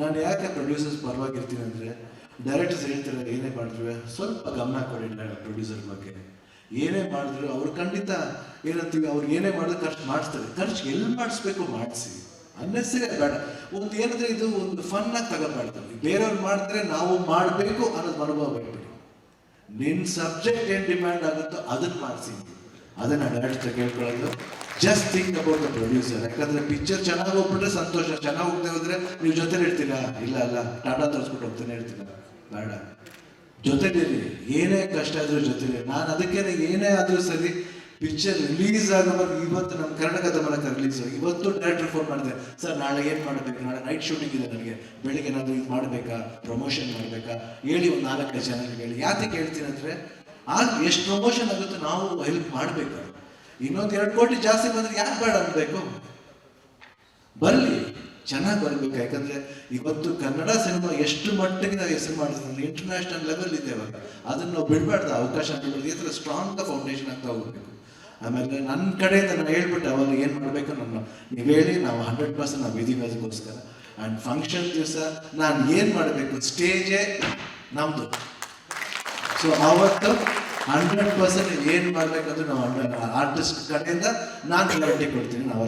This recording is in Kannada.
ನಾನು ಯಾಕೆ ಪ್ರೊಡ್ಯೂಸರ್ಸ್ ಪರವಾಗಿರ್ತೀನಿ ಅಂದರೆ ಡೈರೆಕ್ಟರ್ಸ್ ಹೇಳ್ತಾರೆ, ಏನೇ ಮಾಡಿದ್ರು ಸ್ವಲ್ಪ ಗಮನ ಕೊಡಿ ಪ್ರೊಡ್ಯೂಸರ್ ಬಗ್ಗೆ. ಏನೇ ಮಾಡಿದ್ರು ಅವ್ರು ಖಂಡಿತ ಏನಂತೀವಿ, ಅವ್ರು ಏನೇ ಮಾಡಿದ್ರು ಖರ್ಚು ಮಾಡಿಸ್ತಾರೆ ಖರ್ಚು ಎಲ್ಲಿ ಮಾಡಿಸ್ಬೇಕು ಮಾಡಿಸಿ. ಅನ್ನೆಸರಿ ಬೇಡ. ಒಂದು ಏನಂದ್ರೆ ಇದು ಒಂದು ಫನ್ ಆಗಿ ತಗೋಬಾರ್ದು. ಬೇರೆಯವ್ರು ಮಾಡಿದ್ರೆ ನಾವು ಮಾಡಬೇಕು ಅನ್ನೋದು ಅನುಭವ ಬಿಟ್ಬಿಡಿ ನಿನ್ನ ಸಬ್ಜೆಕ್ಟ್ ಏನು ಡಿಮ್ಯಾಂಡ್ ಆಗುತ್ತೋ ಅದನ್ನ ಮಾಡಿಸಿ. ಅದನ್ನ director ಕೇಳ್ಕೊಳ್ಳೋದು. Just think about the producer ಯಾಕಂದ್ರೆ ಪಿಕ್ಚರ್ ಚೆನ್ನಾಗಿ ಹೋಗ್ಬಿಟ್ರೆ ಸಂತೋಷ. ಚೆನ್ನಾಗಿ ಹೋಗ್ತಾ ಹೋದ್ರೆ ನೀವು ಜೊತೆ ಇರ್ತೀರಾ? ಇಲ್ಲ ಅಲ್ಲ ಟಾಟಾ ತೋರಿಸ್ಬಿಟ್ಟು ಹೋಗ್ತಾನೆ ಇರ್ತೀರ? ಬೇಡ. ಜೊತೆಲಿರಿ ಏನೇ ಕಷ್ಟ ಆದ್ರೂ ಜೊತೆಲಿ ನಾನು ಅದಕ್ಕೇನೆ ಏನೇ ಆದ್ರೂ ಸರಿ ಪಿಕ್ಚರ್ ರಿಲೀಸ್ ಆಗೋವಾಗ ಇವತ್ತು ನಮ್ಮ ಕರ್ನಾಟಕದ ಮೂಲಕ ರಿಲೀಸ್ ಇವತ್ತು ಡೈರೆಕ್ಟರ್ ಫೋನ್ ಮಾಡಿದೆ. ಸರ್, ನಾಳೆ ಏನ್ ಮಾಡ್ಬೇಕು? ನಾಳೆ ನೈಟ್ ಶೂಟಿಂಗ್ ಇದೆ ನನಗೆ. ಬೆಳಿಗ್ಗೆ ಏನಾದರೂ ಇದು ಮಾಡ್ಬೇಕಾ? ಪ್ರಮೋಷನ್ ಮಾಡ್ಬೇಕಾ? ಹೇಳಿ ಒಂದು ನಾಲ್ಕೈದು ಚಾನಲ್ಗೆ ಹೇಳಿ. ಯಾತಕ್ಕೆ ಹೇಳ್ತೀನಿ ಆಗ ಎಷ್ಟು ಪ್ರಮೋಷನ್ ಆಗುತ್ತೆ ನಾವು ಹೆಲ್ಪ್ ಮಾಡಬೇಕು. ಇನ್ನೊಂದು ಎರಡು ಕೋಟಿ ಜಾಸ್ತಿ ಬಂದ್ರೆ ಯಾಕೆ ಬೇಡ ಅನ್ಬೇಕು? ಬರಲಿ, ಚೆನ್ನಾಗಿ ಬರಬೇಕು. ಯಾಕಂದ್ರೆ ಇವತ್ತು ಕನ್ನಡ ಸಿನಿಮಾ ಎಷ್ಟು ಮಟ್ಟಿಗೆ ನಾವು ಹೆಸರು ಮಾಡಿದ್ರೆ ಇಂಟರ್ನ್ಯಾಷನಲ್ ಲೆವೆಲ್ ಇದೆ ಇವಾಗ. ಅದನ್ನ ನಾವು ಬಿಡಬಾರ್ದು. ಅವಕಾಶ ಈ ಥರ ಸ್ಟ್ರಾಂಗ್ ಫೌಂಡೇಶನ್ ಅಂತ ಹೋಗ್ಬೇಕು. ಆಮೇಲೆ ನನ್ನ ಕಡೆಯಿಂದ ನಾನು ಹೇಳ್ಬಿಟ್ಟೆ, ಅವಾಗ ಏನು ಮಾಡಬೇಕು ನನ್ನ ನೀವು ಹೇಳಿ, ನಾವು ಹಂಡ್ರೆಡ್ ಪರ್ಸೆಂಟ್ ನಾವು ಇದೀವಿ ಆ್ಯಂಡ್ ಫಂಕ್ಷನ್ ದಿವಸ ನಾನು ಏನು ಮಾಡಬೇಕು? ಸ್ಟೇಜೇ ನಮ್ಮದು ಸೊ ಅವತ್ತು ಹಂಡ್ರೆಡ್ ಪರ್ಸೆಂಟ್ ಏನು ಮಾಡಬೇಕಂದ್ರೆ ನಾವು ಆರ್ಟಿಸ್ಟ್ ಕಡೆಯಿಂದ ನಾನು ಗ್ಯಾರಂಟಿ ಕೊಡ್ತೀನಿ ನಾವೆಲ್ಲ